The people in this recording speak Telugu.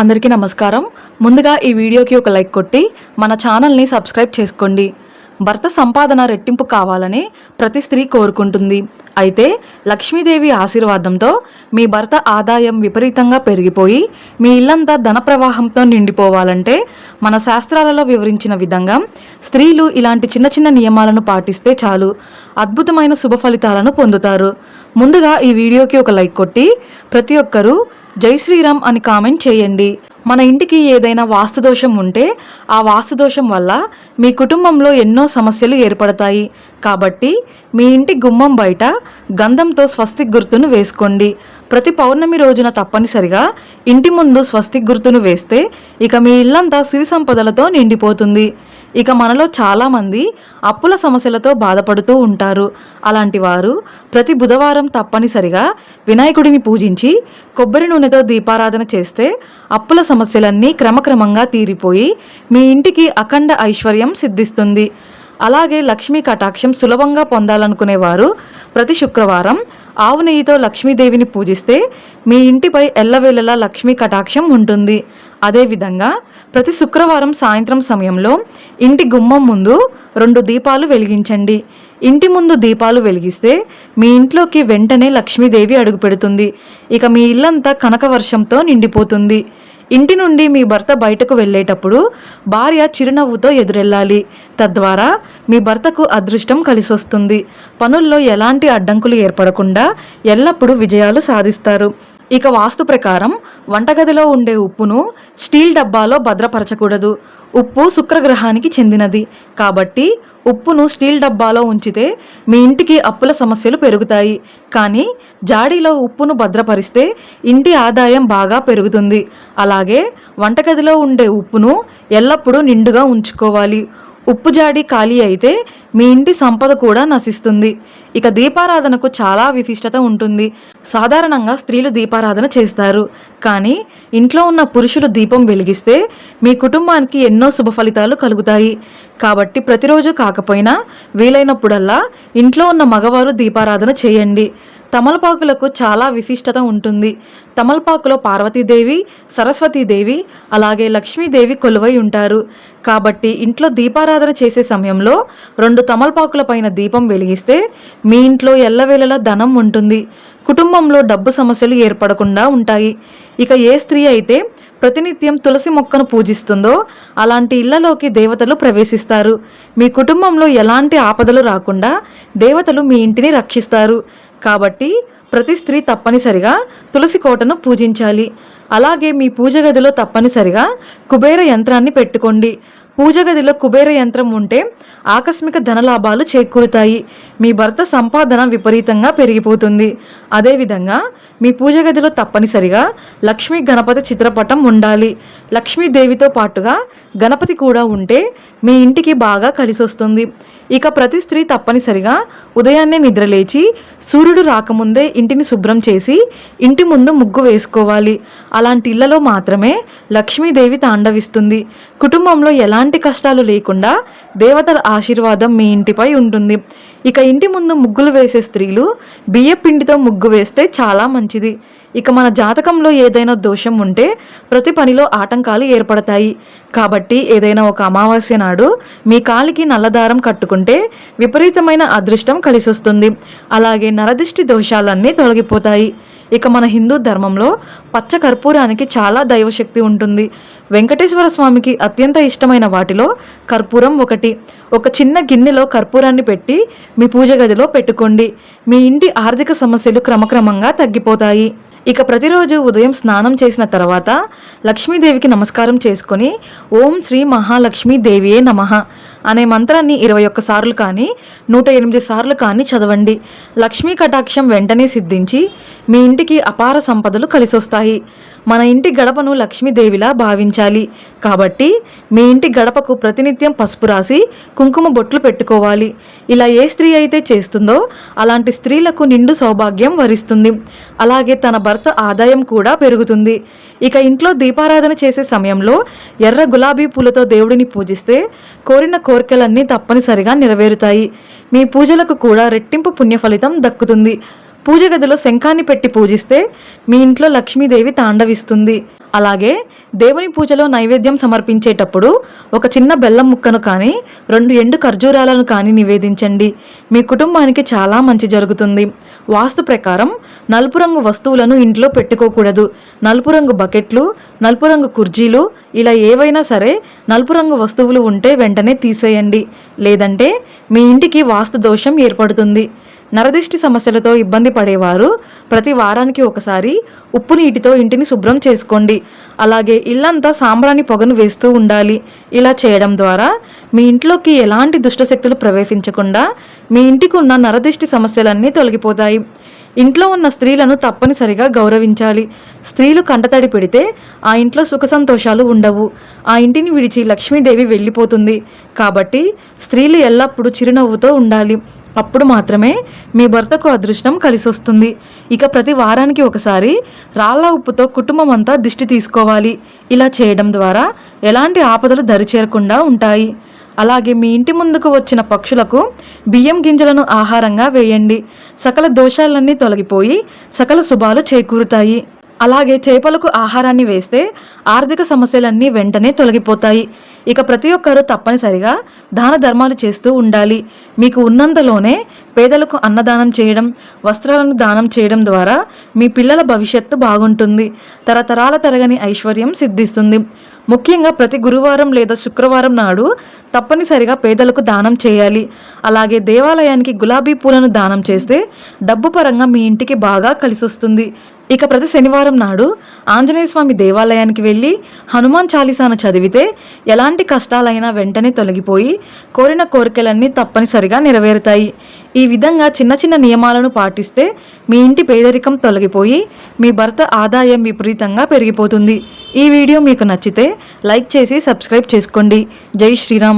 అందరికీ నమస్కారం. ముందుగా ఈ వీడియోకి ఒక లైక్ కొట్టి మన ఛానల్ని సబ్స్క్రైబ్ చేసుకోండి. భర్త సంపాదన రెట్టింపు కావాలని ప్రతి స్త్రీ కోరుకుంటుంది. అయితే లక్ష్మీదేవి ఆశీర్వాదంతో మీ భర్త ఆదాయం విపరీతంగా పెరిగిపోయి మీ ఇల్లంతా ధన ప్రవాహంతో నిండిపోవాలంటే మన శాస్త్రాలలో వివరించిన విధంగా స్త్రీలు ఇలాంటి చిన్న చిన్న నియమాలను పాటిస్తే చాలు. అద్భుతమైన శుభ ఫలితాలను పొందుతారు. ముందుగా ఈ వీడియోకి ఒక లైక్ కొట్టి ప్రతి ఒక్కరూ జై శ్రీరామ్ అని కామెంట్ చేయండి. మన ఇంటికి ఏదైనా వాస్తుదోషం ఉంటే ఆ వాస్తుదోషం వల్ల మీ కుటుంబంలో ఎన్నో సమస్యలు ఏర్పడతాయి. కాబట్టి మీ ఇంటి గుమ్మం బయట గంధంతో స్వస్తిక్ గుర్తును వేసుకోండి. ప్రతి పౌర్ణమి రోజున తప్పనిసరిగా ఇంటి ముందు స్వస్తిక్ గుర్తును వేస్తే ఇక మీ ఇల్లంతా సిరి సంపదలతో నిండిపోతుంది. ఇక మనలో చాలామంది అప్పుల సమస్యలతో బాధపడుతూ ఉంటారు. అలాంటి వారు ప్రతి బుధవారం తప్పనిసరిగా వినాయకుడిని పూజించి కొబ్బరి నూనెతో దీపారాధన చేస్తే అప్పుల సమస్యలన్నీ క్రమక్రమంగా తీరిపోయి మీ ఇంటికి అఖండ ఐశ్వర్యం సిద్ధిస్తుంది. అలాగే లక్ష్మీ కటాక్షం సులభంగా పొందాలనుకునేవారు ప్రతి శుక్రవారం ఆవు నెయ్యితో లక్ష్మీదేవిని పూజిస్తే మీ ఇంటిపై ఎల్లవేళలా లక్ష్మీ కటాక్షం ఉంటుంది. అదేవిధంగా ప్రతి శుక్రవారం సాయంత్రం సమయంలో ఇంటి గుమ్మం ముందు రెండు దీపాలు వెలిగించండి. ఇంటి ముందు దీపాలు వెలిగిస్తే మీ ఇంట్లోకి వెంటనే లక్ష్మీదేవి అడుగుపెడుతుంది ఇక మీ ఇల్లంతా కనక వర్షంతో నిండిపోతుంది. ఇంటి నుండి మీ భర్త బయటకు వెళ్ళేటప్పుడు భార్య చిరునవ్వుతో ఎదురెళ్ళాలి. తద్వారా మీ భర్తకు అదృష్టం కలిసొస్తుంది. పనుల్లో ఎలాంటి అడ్డంకులు ఏర్పడకుండా ఎల్లప్పుడూ విజయాలు సాధిస్తారు. ఇక వాస్తు ప్రకారం వంటగదిలో ఉండే ఉప్పును స్టీల్ డబ్బాలో భద్రపరచకూడదు. ఉప్పు శుక్రగ్రహానికి చెందినది. కాబట్టి ఉప్పును స్టీల్ డబ్బాలో ఉంచితే మీ ఇంటికి అప్పుల సమస్యలు పెరుగుతాయి. కానీ జాడీలో ఉప్పును భద్రపరిస్తే ఇంటి ఆదాయం బాగా పెరుగుతుంది. అలాగే వంటగదిలో ఉండే ఉప్పును ఎల్లప్పుడూ నిండుగా ఉంచుకోవాలి. ఉప్పు జాడి ఖాళీ అయితే మీ ఇంటి సంపద కూడా నశిస్తుంది. ఇక దీపారాధనకు చాలా విశిష్టత ఉంటుంది. సాధారణంగా స్త్రీలు దీపారాధన చేస్తారు. కానీ ఇంట్లో ఉన్న పురుషులు దీపం వెలిగిస్తే మీ కుటుంబానికి ఎన్నో శుభ ఫలితాలు కలుగుతాయి. కాబట్టి ప్రతిరోజు కాకపోయినా వీలైనప్పుడల్లా ఇంట్లో ఉన్న మగవారు దీపారాధన చేయండి. తమలపాకులకు చాలా విశిష్టత ఉంటుంది. తమలపాకులో పార్వతీదేవి సరస్వతీదేవి అలాగే లక్ష్మీదేవి కొలువై ఉంటారు. కాబట్టి ఇంట్లో దీపారాధన చేసే సమయంలో రెండు తమలపాకుల పైన దీపం వెలిగిస్తే మీ ఇంట్లో ఎల్లవేళలా ధనం ఉంటుంది. కుటుంబంలో డబ్బు సమస్యలు ఏర్పడకుండా ఉంటాయి. ఇక ఏ స్త్రీ అయితే ప్రతినిత్యం తులసి మొక్కను పూజిస్తుందో అలాంటి ఇళ్ళలోకి దేవతలు ప్రవేశిస్తారు. మీ కుటుంబంలో ఎలాంటి ఆపదలు రాకుండా దేవతలు మీ ఇంటిని రక్షిస్తారు. కాబట్టి ప్రతి స్త్రీ తప్పనిసరిగా తులసి కోటను పూజించాలి. అలాగే మీ పూజ గదిలో తప్పనిసరిగా కుబేర యంత్రాన్ని పెట్టుకోండి. పూజ గదిలో కుబేర యంత్రం ఉంటే ఆకస్మిక ధనలాభాలు చేకూరుతాయి. మీ భర్త సంపాదన విపరీతంగా పెరిగిపోతుంది. అదేవిధంగా మీ పూజ గదిలో తప్పనిసరిగా లక్ష్మీ గణపతి చిత్రపటం ఉండాలి. లక్ష్మీదేవితో పాటుగా గణపతి కూడా ఉంటే మీ ఇంటికి బాగా కలిసొస్తుంది. ఇక ప్రతి స్త్రీ తప్పనిసరిగా ఉదయాన్నే నిద్రలేచి సూర్యుడు రాకముందే ఇంటిని శుభ్రం చేసి ఇంటి ముందు ముగ్గు వేసుకోవాలి. అలాంటి ఇళ్ళలో మాత్రమే లక్ష్మీదేవి తాండవిస్తుంది. కుటుంబంలో ఎలాంటి కష్టాలు లేకుండా దేవతల ఆశీర్వాదం మీ ఇంటిపై ఉంటుంది. ఇక ఇంటి ముందు ముగ్గులు వేసే స్త్రీలు బియ్య పిండితో ముగ్గు వేస్తే చాలా మంచిది. ఇక మన జాతకంలో ఏదైనా దోషం ఉంటే ప్రతి పనిలో ఆటంకాలు ఏర్పడతాయి. కాబట్టి ఏదైనా ఒక అమావాస్య నాడు మీ కాలికి నల్లదారం కట్టుకుంటే విపరీతమైన అదృష్టం కలిసొస్తుంది. అలాగే నరదిష్టి దోషాలన్నీ తొలగిపోతాయి. ఇక మన హిందూ ధర్మంలో పచ్చ కర్పూరానికి చాలా దైవశక్తి ఉంటుంది. వెంకటేశ్వర స్వామికి అత్యంత ఇష్టమైన వాటిలో కర్పూరం ఒకటి. ఒక చిన్న గిన్నెలో కర్పూరాన్ని పెట్టి మీ పూజ గదిలో పెట్టుకోండి. మీ ఇంటి ఆర్థిక సమస్యలు క్రమక్రమంగా తగ్గిపోతాయి. ఇక ప్రతిరోజు ఉదయం స్నానం చేసిన తర్వాత లక్ష్మీదేవికి నమస్కారం చేసుకొని ఓం శ్రీ మహాలక్ష్మీ దేవియే నమః అనే మంత్రాన్ని ఇరవై ఒక్క సార్లు కానీ నూట ఎనిమిది సార్లు కానీ చదవండి. లక్ష్మీ కటాక్షం వెంటనే సిద్ధించి మీ ఇంటికి అపార సంపదలు కలిసొస్తాయి. మన ఇంటి గడపను లక్ష్మీదేవిలా భావించాలి. కాబట్టి మీ ఇంటి గడపకు ప్రతినిత్యం పసుపు రాసి కుంకుమ బొట్లు పెట్టుకోవాలి. ఇలా ఏ స్త్రీ అయితే చేస్తుందో అలాంటి స్త్రీలకు నిండు సౌభాగ్యం వరిస్తుంది. అలాగే తన భర్త ఆదాయం కూడా పెరుగుతుంది. ఇక ఇంట్లో దీపారాధన చేసే సమయంలో ఎర్ర గులాబీ పూలతో దేవుడిని పూజిస్తే కోరిన కోరికలన్నీ తప్పనిసరిగా నెరవేరుతాయి. మీ పూజలకు కూడా రెట్టింపు పుణ్య ఫలితం దక్కుతుంది. పూజ గదిలో శంఖాన్ని పెట్టి పూజిస్తే మీ ఇంట్లో లక్ష్మీదేవి తాండవిస్తుంది. అలాగే దేవుని పూజలో నైవేద్యం సమర్పించేటప్పుడు ఒక చిన్న బెల్లం ముక్కను కానీ రెండు ఎండు ఖర్జూరాలను కానీ నివేదించండి. మీ కుటుంబానికి చాలా మంచి జరుగుతుంది. వాస్తు ప్రకారం నలుపు రంగు వస్తువులను ఇంట్లో పెట్టుకోకూడదు. నలుపు రంగు బకెట్లు నలుపు రంగు కుర్జీలు ఇలా ఏవైనా సరే నలుపు రంగు వస్తువులు ఉంటే వెంటనే తీసేయండి. లేదంటే మీ ఇంటికి వాస్తు దోషం ఏర్పడుతుంది. నరదిష్టి సమస్యలతో ఇబ్బంది పడేవారు. ప్రతి వారానికి ఒకసారి ఉప్పు నీటితో ఇంటిని శుభ్రం చేసుకోండి. అలాగే ఇల్లంతా సాంబ్రాణి పొగను వేస్తూ ఉండాలి. ఇలా చేయడం ద్వారా మీ ఇంట్లోకి ఎలాంటి దుష్టశక్తులు ప్రవేశించకుండా మీ ఇంటికి ఉన్న నరదిష్టి సమస్యలన్నీ తొలగిపోతాయి. ఇంట్లో ఉన్న స్త్రీలను తప్పనిసరిగా గౌరవించాలి. స్త్రీలు కంటతడి పెడితే ఆ ఇంట్లో సుఖ సంతోషాలు ఉండవు. ఆ ఇంటిని విడిచి లక్ష్మీదేవి వెళ్ళిపోతుంది. కాబట్టి స్త్రీలు ఎల్లప్పుడూ చిరునవ్వుతో ఉండాలి. అప్పుడు మాత్రమే మీ భర్తకు అదృష్టం కలిసి వస్తుంది ఇక ప్రతి వారానికి ఒకసారి రాళ్ళ ఉప్పుతో కుటుంబం అంతా దిష్టి తీసుకోవాలి. ఇలా చేయడం ద్వారా ఎలాంటి ఆపదలు దరిచేరకుండా ఉంటాయి. అలాగే మీ ఇంటి ముందుకు వచ్చిన పక్షులకు బియ్యం గింజలను ఆహారంగా వేయండి. సకల దోషాలన్నీ తొలగిపోయి సకల శుభాలు చేకూరుతాయి. అలాగే చేపలకు ఆహారాన్ని వేస్తే ఆర్థిక సమస్యలన్నీ వెంటనే తొలగిపోతాయి. ఇక ప్రతి ఒక్కరూ తప్పనిసరిగా దాన ధర్మాలు చేస్తూ ఉండాలి. మీకు ఉన్నంతలోనే పేదలకు అన్నదానం చేయడం వస్త్రాలను దానం చేయడం ద్వారా మీ పిల్లల భవిష్యత్తు బాగుంటుంది. తరతరాల తరగని ఐశ్వర్యం సిద్ధిస్తుంది. ముఖ్యంగా ప్రతి గురువారం లేదా శుక్రవారం నాడు తప్పనిసరిగా పేదలకు దానం చేయాలి. అలాగే దేవాలయానికి గులాబీ పూలను దానం చేస్తే డబ్బు పరంగా మీ ఇంటికి బాగా కలిసొస్తుంది. ఇక ప్రతి శనివారం నాడు ఆంజనేయ స్వామి దేవాలయానికి వెళ్ళి హనుమాన్ చాలీసాను చదివితే ఎలాంటి కష్టాలైనా వెంటనే తొలగిపోయి కోరిన కోరికలన్నీ తప్పనిసరిగా నెరవేరుతాయి. ఈ విధంగా చిన్న చిన్న నియమాలను పాటిస్తే మీ ఇంటి పేదరికం తొలగిపోయి మీ భర్త ఆదాయం విపరీతంగా పెరిగిపోతుంది. ఈ వీడియో మీకు నచ్చితే లైక్ చేసి సబ్స్క్రైబ్ చేసుకోండి. జై శ్రీరామ్.